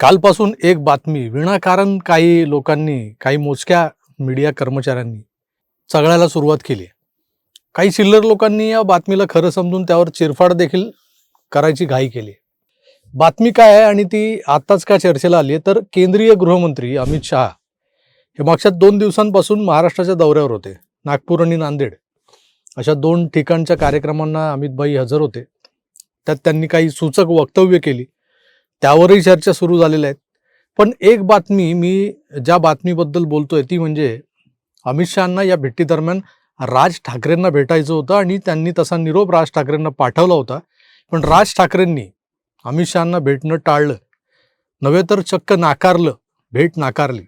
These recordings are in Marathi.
कालपासून एक बातमी विनाकारण काही लोकांनी काही मोजक्या मीडिया कर्मचाऱ्यांनी चघळायला सुरुवात केली आहे. काही चिल्लर लोकांनी या बातमीला खरं समजून त्यावर चिरफाड देखील करायची घाई केली बातमी काय आहे आणि ती आत्ताच का चर्चेला आली आहे तर केंद्रीय गृहमंत्री अमित शहा हे मागच्या दोन दिवसांपासून महाराष्ट्राच्या दौऱ्यावर होते नागपूर आणि नांदेड. अशा दोन ठिकाणच्या कार्यक्रमांना अमितभाई हजर होते. त्यात त्यांनी काही सूचक वक्तव्य केली. त्यावरही चर्चा सुरू झालेल्या आहेत. पण एक बातमी मी ज्या बातमीबद्दल बोलतोय ती म्हणजे अमित शहांना या भेटीदरम्यान राज ठाकरेंना भेटायचं होतं आणि त्यांनी तसा निरोप राज ठाकरेंना पाठवला होता. पण राज ठाकरेंनी अमित शहांना भेटणं टाळलं. नव्हे तर चक्क नाकारलं भेट नाकारली.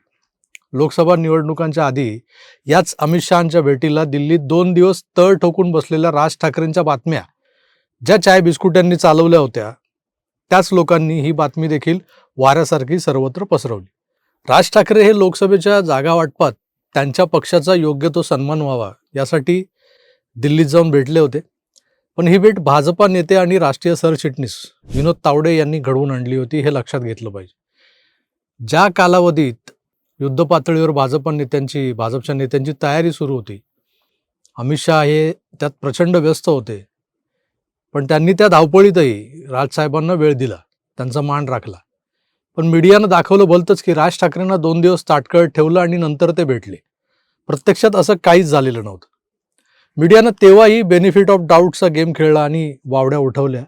लोकसभा निवडणुकांच्या आधी याच अमित शहांच्या भेटीला दिल्लीत दोन दिवस तळ ठोकून बसलेल्या राज ठाकरेंच्या बातम्या ज्या चाय बिस्कुटांनी चालवल्या होत्या त्याच लोकांनी ही बातमी देखील वाऱ्यासारखी सर्वत्र पसरवली. राज ठाकरे हे लोकसभेच्या जागा वाटपात त्यांच्या पक्षाचा योग्य तो सन्मान व्हावा यासाठी दिल्लीत जाऊन भेटले होते. पण ही भेट भाजपा नेते आणि राष्ट्रीय सरचिटणीस विनोद तावडे यांनी घडवून आणली होती हे लक्षात घेतलं पाहिजे. ज्या कालावधीत युद्ध पातळीवर भाजपा नेत्यांची भाजपच्या नेत्यांची तयारी सुरू होती अमित शहा हे त्यात प्रचंड व्यस्त होते. पण त्यांनी त्या धावपळीतही राजसाहेबांना वेळ दिला त्यांचा मान राखला. पण मीडियानं दाखवलं बोलतंच की राज ठाकरेंना दोन दिवस ताटकळत ठेवलं आणि नंतर ते भेटले. प्रत्यक्षात असं काहीच झालेलं नव्हतं. मीडियानं तेव्हाही बेनिफिट ऑफ डाऊटचा गेम खेळला आणि वावड्या उठवल्या.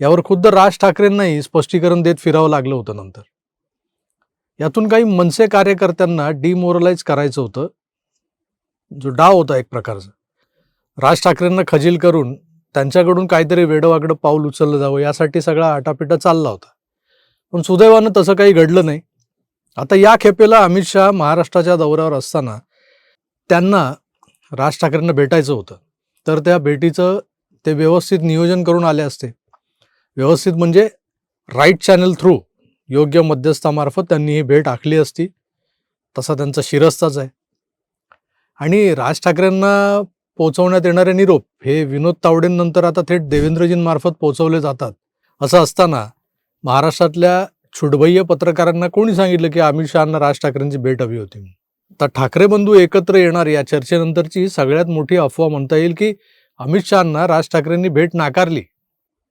यावर खुद्द राज ठाकरेंनाही स्पष्टीकरण देत फिरावं लागलं होतं नंतर. यातून काही मनसे कार्यकर्त्यांना डिमोरलाइज करायचं होतं. जो डाव होता एक प्रकारचा. राज ठाकरेंना खजील करून त्यांच्याकडून काहीतरी वेडवाकडं पाऊल उचललं जावं यासाठी सगळा आटापिटा चालला होता. पण सुदैवानं तसं काही घडलं नाही. आता या खेपेला अमित शहा महाराष्ट्राच्या दौऱ्यावर असताना त्यांना राज ठाकरेंना भेटायचं होतं. तर त्या भेटीचं ते व्यवस्थित नियोजन करून आले असते. व्यवस्थित म्हणजे राईट चॅनल थ्रू योग्य मध्यस्थामार्फत त्यांनी ही भेट आखली असती. तसा त्यांचा शिरस्ताच आहे. आणि राज ठाकरेंना पोहोचवण्यात येणारे निरोप हे विनोद तावडेंनंतर आता थेट देवेंद्रजींमार्फत पोहोचवले जातात. असं असताना महाराष्ट्रातल्या छुडबय्य पत्रकारांना कोणी सांगितलं की अमित शहांना राज ठाकरेंची भेट हवी होती? तर ठाकरे बंधू एकत्र येणार या चर्चेनंतरची सगळ्यात मोठी अफवा म्हणता येईल की अमित शहांना राज ठाकरेंनी भेट नाकारली.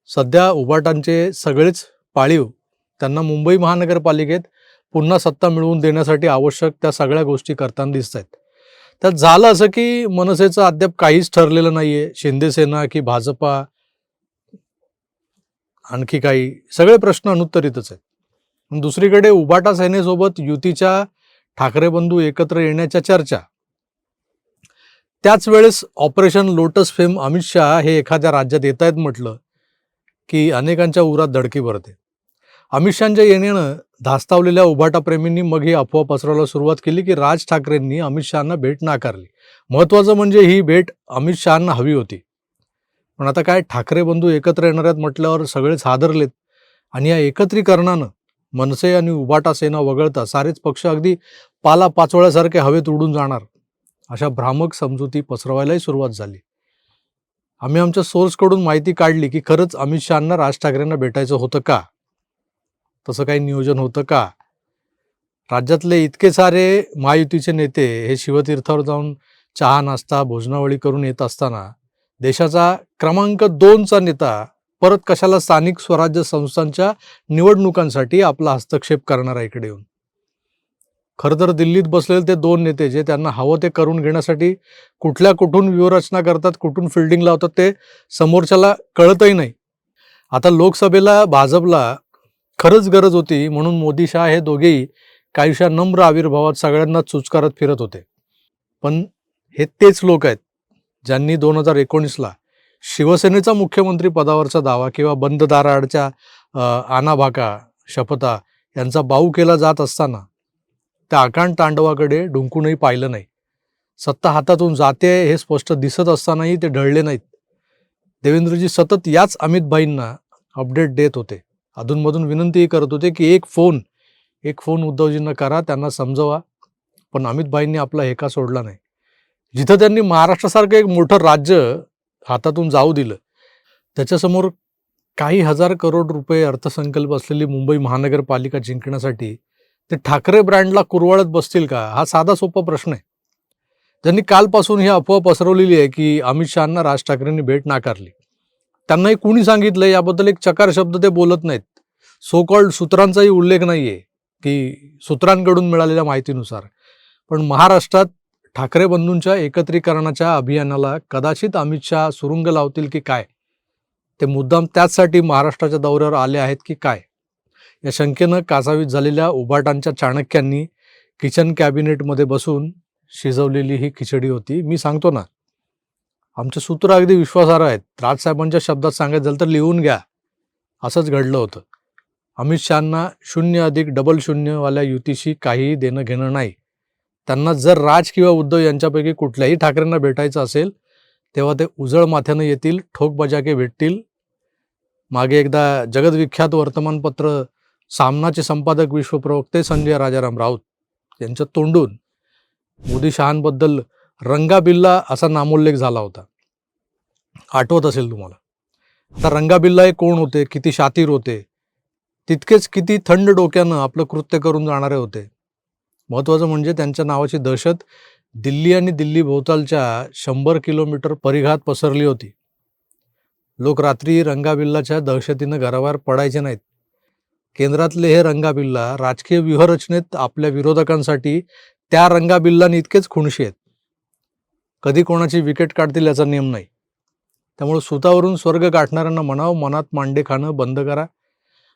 सध्या उबाटांचे सगळेच पाळीव त्यांना मुंबई महानगरपालिकेत पुन्हा सत्ता मिळवून देण्यासाठी आवश्यक त्या सगळ्या गोष्टी करताना दिसत आहेत त्यात झालं असं की मनसेचं अद्याप काहीच ठरलेलं नाहीये. शिंदेसेना की भाजपा आणखी काही. सगळे प्रश्न अनुत्तरितच आहेत. दुसरीकडे उबाटा सेनेसोबत युतीच्या ठाकरे बंधू एकत्र येण्याच्या चर्चा. त्याच वेळेस operation lotus fame Amit Shah हे एखाद्या राज्यात येत आहेत म्हटलं की अनेकांच्या उरात धडकी भरते. अमित शहाच्या येण्यानं धास्तावलेल्या उभाटाप्रेमींनी मग ही अफवा पसरवायला सुरुवात केली की राज ठाकरेंनी अमित शहांना भेट नाकारली. महत्वाचं म्हणजे ही भेट अमित शहांना हवी होती. पण आता काय ठाकरे बंधू एकत्र येणार आहेत म्हटल्यावर सगळेच हादरलेत. आणि या एकत्रीकरणानं मनसे आणि उभाटा सेना वगळता सारेच पक्ष अगदी पाला पाचोळ्यासारखे हवेत उडून जाणार. अशा भ्रामक समजुती पसरवायलाही सुरुवात झाली. आम्ही आमच्या सोर्सकडून माहिती काढली की खरंच अमित शहांना राज ठाकरेंना भेटायचं होतं का? तसं काही नियोजन होतं का? राज्यातले इतके सारे महायुतीचे नेते हे शिवतीर्थावर जाऊन चहा नाश्ता भोजनावळी करून येत असताना देशाचा क्रमांक दोनचा नेता परत कशाला स्थानिक स्वराज्य संस्थांच्या निवडणुकांसाठी आपला हस्तक्षेप करणार आहे इकडे येऊन? खरं तर दिल्लीत बसलेले ते दोन नेते जे त्यांना हवं ते करून घेण्यासाठी कुठल्या कुठून व्यूहरचना करतात कुठून फिल्डिंग लावतात ते समोरच्याला कळतही नाही. आता लोकसभेला भाजपला खरंच गरज होती म्हणून मोदी शाह हे दोघेही काहीशा नम्र आविर्भावात सगळ्यांना चुचकारत फिरत होते. पण हे तेच लोक आहेत ज्यांनी दोन हजार एकोणीसला शिवसेनेचा मुख्यमंत्री पदावरचा दावा किंवा बंद दाराआडच्या आनाभाका शपथा यांचा बाऊ केला जात असताना त्या आकांड तांडवाकडे डुंकूनही पाहिलं नाही. सत्ता हातातून जाते हे स्पष्ट दिसत असतानाही ते ढळले नाहीत. देवेंद्रजी सतत याच अमितभाईंना अपडेट देत होते. अधूनमधून विनंतीही करत होते की एक फोन एक फोन उद्धवजींना करा त्यांना समजवा. पण अमितभाईंनी आपला हेका सोडला नाही. जिथं त्यांनी महाराष्ट्रासारखं एक मोठं राज्य हातातून जाऊ दिलं त्याच्यासमोर काही हजार करोड रुपये अर्थसंकल्प असलेली मुंबई महानगरपालिका जिंकण्यासाठी ते ठाकरे ब्रँडला कुरवाळत बसतील का? हा साधा सोपा प्रश्न आहे. त्यांनी कालपासून ही अफवा पसरवलेली आहे की अमित शहांना राज ठाकरेंनी भेट नाकारली. त्यांनाही कुणी सांगितलं? याबद्दल एक चकार शब्द ते बोलत नाहीत. सो कॉल्ड सूत्रांचाही उल्लेख नाही आहे की सूत्रांकडून मिळालेल्या माहितीनुसार. पण महाराष्ट्रात ठाकरे बंधूंच्या एकत्रीकरणाच्या अभियानाला कदाचित अमित शहा सुरुंग लावतील की काय? ते मुद्दाम त्याचसाठी महाराष्ट्राच्या दौऱ्यावर आले आहेत की काय? या शंकेनं कासावीत झालेल्या उभाटांच्या चाणक्यांनी किचन कॅबिनेटमध्ये बसून शिजवलेली ही खिचडी होती. मी सांगतो ना आमचे सूत्र अगदी विश्वासार्ह आहेत. राजसाहेबांच्या शब्दात सांगायचं झालं तर लिहून घ्या. असंच घडलं होतं. अमित शहांना शून्य अधिक डबल शून्यवाल्या युतीशी काहीही देणं घेणं नाही. त्यांना जर राज किंवा उद्धव यांच्यापैकी कुठल्याही ठाकरेंना भेटायचं असेल तेव्हा ते उजळ माथ्यानं येतील ठोक बजाके भेटतील. मागे एकदा जगदविख्यात वर्तमानपत्र सामनाचे संपादक विश्वप्रवक्ते संजय राजाराम राऊत यांच्या तोंडून मोदी शहांबद्दल रंगाबिल्ला असा नामोल्लेख झाला होता. आठवत असेल तुम्हाला? आता रंगाबिल्ला हे कोण होते? किती शातीर होते? तितकेच किती थंड डोक्यानं आपलं कृत्य करून जाणारे होते. महत्त्वाचं म्हणजे त्यांच्या नावाची दहशत दिल्ली आणि दिल्ली भोवतालच्या शंभर किलोमीटर परिघात पसरली होती. लोक रात्री रंगाबिल्लाच्या दहशतीनं घराबाहेर पडायचे नाहीत. केंद्रातले हे रंगाबिल्ला राजकीय व्यूहरचनेत आपल्या विरोधकांसाठी त्या रंगाबिल्लाने इतकेच खुणशी आहेत. कधी कोणाची विकेट काढतील याचा नियम नाही. त्यामुळे सुतावरून स्वर्ग गाठणाऱ्यांना म्हणावं मनात मांडे खाणं बंद करा.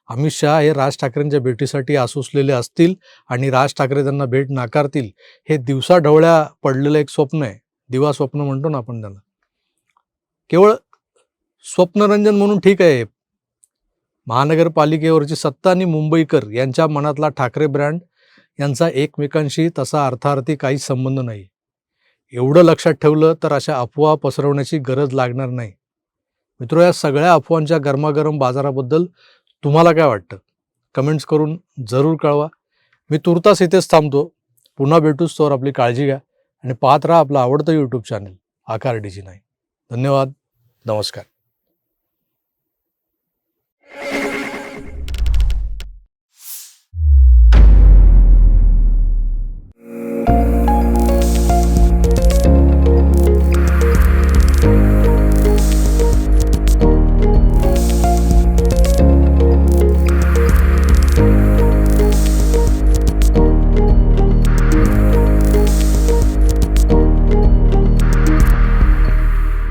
अमित शहा हे राज ठाकरेंच्या भेटीसाठी आसुसलेले असतील आणि राज ठाकरे त्यांना भेट नाकारतील हे दिवसा ढवळ्या पडलेलं एक स्वप्न आहे. दिवा स्वप्न म्हणतो ना आपण त्याला. केवळ स्वप्नरंजन म्हणून ठीक आहे. महानगरपालिकेवरची सत्ता आणि मुंबईकर यांच्या मनातला ठाकरे ब्रँड यांचा एकमेकांशी तसा अर्थार्थी काहीच संबंध नाही. एवढं लक्षात ठेवलं तर अशा अफवा पसरवण्याची गरज लागणार नाही. मित्र या सगळ्या अफवांच्या गरमागरम बाजाराबद्दल तुम्हाला काय वाटतं? कमेंट्स करून जरूर कळवा. मी तुर्तास इथेच थांबतो. पुन्हा भेटूच तोवर आपली काळजी घ्या आणि पाहत राहा आपलं आवडतं यूट्यूब चॅनल आकार डीजी नाही धन्यवाद. नमस्कार.